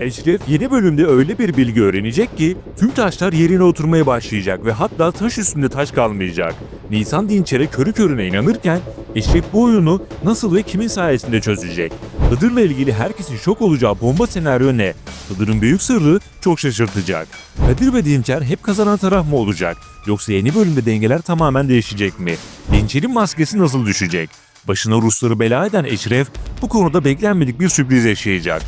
Eşref yeni bölümde öyle bir bilgi öğrenecek ki tüm taşlar yerine oturmaya başlayacak ve hatta taş üstünde taş kalmayacak. Nisan Dinçer'e körü körüne inanırken Eşref bu oyunu nasıl ve kimin sayesinde çözecek? Hıdır'la ilgili herkesin şok olacağı bomba senaryo ne? Hıdır'ın büyük sırrı çok şaşırtacak. Kadir ve Dinçer hep kazanan taraf mı olacak? Yoksa yeni bölümde dengeler tamamen değişecek mi? Dinçer'in maskesi nasıl düşecek? Başına Rusları bela eden Eşref bu konuda beklenmedik bir sürpriz yaşayacak.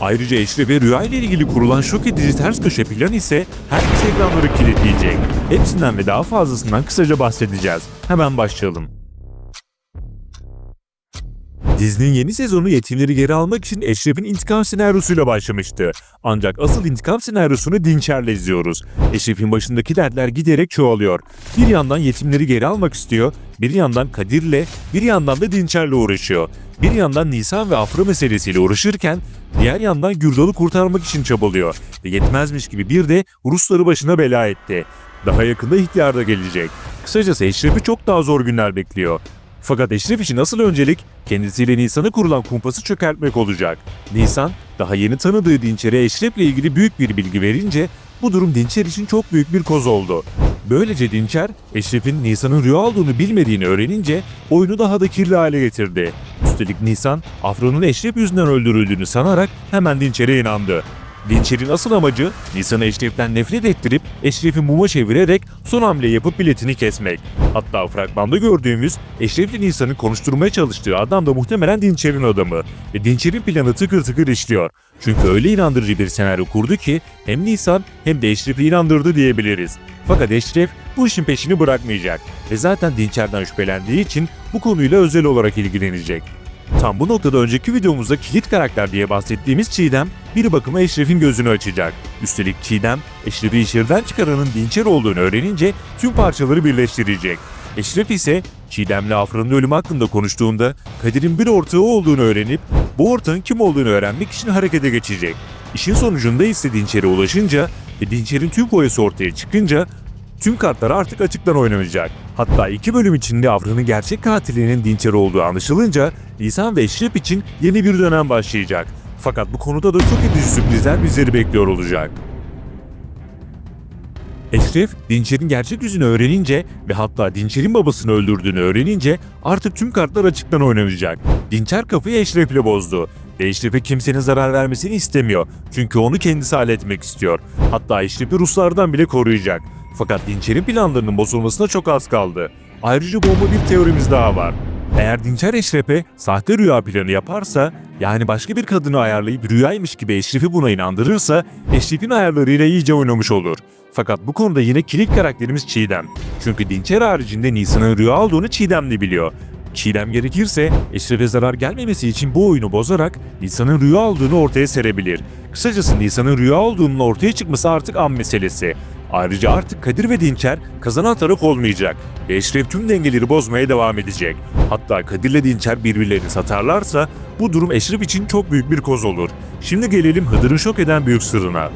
Ayrıca Eşref'e rüya ile ilgili kurulan şok edici ters köşe plan ise herkes ekranları kilitleyecek. Hepsinden ve daha fazlasından kısaca bahsedeceğiz. Hemen başlayalım. Dizinin yeni sezonu yetimleri geri almak için Eşref'in intikam senaryosuyla başlamıştı. Ancak asıl intikam senaryosunu Dinçer'le izliyoruz. Eşref'in başındaki dertler giderek çoğalıyor. Bir yandan yetimleri geri almak istiyor, bir yandan Kadir'le, bir yandan da Dinçer'le uğraşıyor. Bir yandan Nisan ve Afra meselesiyle uğraşırken, diğer yandan Gürdal'ı kurtarmak için çabalıyor. Ve yetmezmiş gibi bir de Rusları başına bela etti. Daha yakında ihtiyar da gelecek. Kısacası Eşref'i çok daha zor günler bekliyor. Fakat Eşref için asıl öncelik kendisiyle Nisan'a kurulan kumpası çökertmek olacak. Nisan daha yeni tanıdığı Dinçer'e Eşref'le ilgili büyük bir bilgi verince bu durum Dinçer için çok büyük bir koz oldu. Böylece Dinçer, Eşref'in Nisan'ın rüya olduğunu bilmediğini öğrenince oyunu daha da kirli hale getirdi. Üstelik Nisan, Afra'nın Eşref yüzünden öldürüldüğünü sanarak hemen Dinçer'e inandı. Dinçer'in asıl amacı Nisan'ı Eşref'ten nefret ettirip Eşref'i muma çevirerek son hamle yapıp biletini kesmek. Hatta fragmanda gördüğümüz Eşref'le Nisan'ı konuşturmaya çalıştığı adam da muhtemelen Dinçer'in adamı. Ve Dinçer'in planı tıkır tıkır işliyor. Çünkü öyle inandırıcı bir senaryo kurdu ki hem Nisan hem de Eşref'i inandırdı diyebiliriz. Fakat Eşref bu işin peşini bırakmayacak ve zaten Dinçer'den şüphelendiği için bu konuyla özel olarak ilgilenecek. Tam bu noktada önceki videomuzda kilit karakter diye bahsettiğimiz Çiğdem bir bakıma Eşref'in gözünü açacak. Üstelik Çiğdem, Eşref'i içeriden çıkaranın Dinçer olduğunu öğrenince tüm parçaları birleştirecek. Eşref ise Çiğdem'le Afra'nın ölümü hakkında konuştuğunda Kadir'in bir ortağı olduğunu öğrenip bu ortağın kim olduğunu öğrenmek için harekete geçecek. İşin sonucunda ise Dinçer'e ulaşınca ve Dinçer'in tüm boyası ortaya çıkınca Tüm kartlar artık açıktan oynanacak. Hatta iki bölüm içinde Afra'nın gerçek katilinin Dinçer olduğu anlaşılınca Nisan ve Eşref için yeni bir dönem başlayacak. Fakat bu konuda da çok edici sürprizler bizleri bekliyor olacak. Eşref, Dinçer'in gerçek yüzünü öğrenince ve hatta Dinçer'in babasını öldürdüğünü öğrenince artık tüm kartlar açıktan oynanacak. Dinçer kafayı Eşref'le bozdu ve Eşref'e kimsenin zarar vermesini istemiyor. Çünkü onu kendisi halletmek istiyor. Hatta Eşref'i Ruslardan bile koruyacak. Fakat Dinçer'in planlarının bozulmasına çok az kaldı. Ayrıca bomba bir teorimiz daha var. Eğer Dinçer Eşref'e sahte rüya planı yaparsa, yani başka bir kadını ayarlayıp rüyaymış gibi Eşref'i buna inandırırsa, Eşref'in ayarlarıyla iyice oynamış olur. Fakat bu konuda yine kilit karakterimiz Çiğdem. Çünkü Dinçer haricinde Nisan'ın rüya olduğunu Çiğdem de biliyor. Çiğdem gerekirse Eşref'e zarar gelmemesi için bu oyunu bozarak Nisan'ın rüya olduğunu ortaya serebilir. Kısacası Nisan'ın rüya olduğunun ortaya çıkması artık an meselesi. Ayrıca artık Kadir ve Dinçer kazanan taraf olmayacak ve Eşref tüm dengeleri bozmaya devam edecek. Hatta Kadir'le Dinçer birbirlerini satarlarsa bu durum Eşref için çok büyük bir koz olur. Şimdi gelelim Hıdır'ın şok eden büyük sırrına.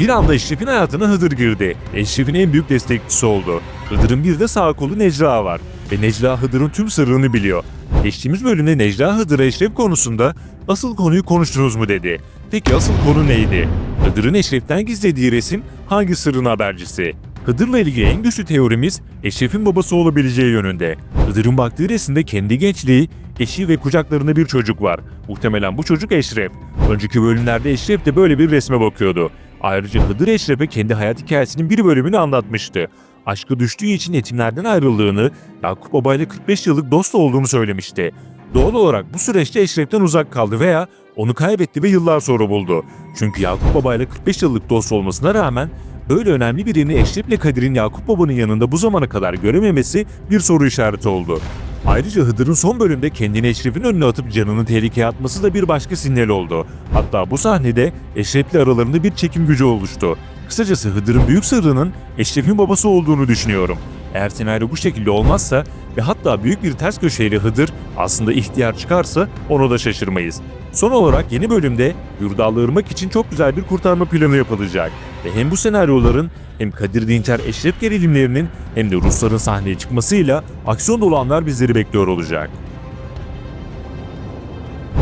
Bir anda Eşref'in hayatına Hıdır girdi. Eşref'in en büyük destekçisi oldu. Hıdır'ın bir de sağ kolu Necla var. Ve Necla Hıdır'ın tüm sırrını biliyor. Geçtiğimiz bölümde Necla Hıdır'a Eşref konusunda asıl konuyu konuştunuz mu dedi. Peki asıl konu neydi? Hıdır'ın Eşref'ten gizlediği resim hangi sırrın habercisi? Hıdır'la ilgili en güçlü teorimiz Eşref'in babası olabileceği yönünde. Hıdır'ın baktığı resimde kendi gençliği, eşi ve kucaklarında bir çocuk var. Muhtemelen bu çocuk Eşref. Önceki bölümlerde Eşref de böyle bir resme bakıyordu. Ayrıca Hıdır Eşref'e kendi hayat hikayesinin bir bölümünü anlatmıştı. Aşkı düştüğü için yetimlerden ayrıldığını, Yakup Baba ile 45 yıllık dost olduğunu söylemişti. Doğal olarak bu süreçte Eşref'ten uzak kaldı veya onu kaybetti ve yıllar sonra buldu. Çünkü Yakup Baba ile 45 yıllık dost olmasına rağmen böyle önemli birini Eşref ile Kadir'in Yakup Baba'nın yanında bu zamana kadar görememesi bir soru işareti oldu. Ayrıca Hıdır'ın son bölümde kendini Eşref'in önüne atıp canını tehlikeye atması da bir başka sinyal oldu. Hatta bu sahnede Eşref'le aralarında bir çekim gücü oluştu. Kısacası Hıdır'ın büyük sırrının Eşref'in babası olduğunu düşünüyorum. Eğer senaryo bu şekilde olmazsa ve hatta büyük bir ters köşeyle Hıdır aslında ihtiyar çıkarsa onu da şaşırmayız. Son olarak yeni bölümde Yurdal'ı ırmak için çok güzel bir kurtarma planı yapılacak. Ve hem bu senaryoların hem Kadir Dinçer Eşref gerilimlerinin hem de Rusların sahneye çıkmasıyla aksiyon dolu anlar bizleri bekliyor olacak.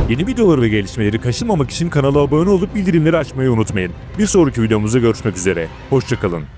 Yeni videoları ve gelişmeleri kaçırmamak için kanala abone olup bildirimleri açmayı unutmayın. Bir sonraki videomuzda görüşmek üzere. Hoşçakalın.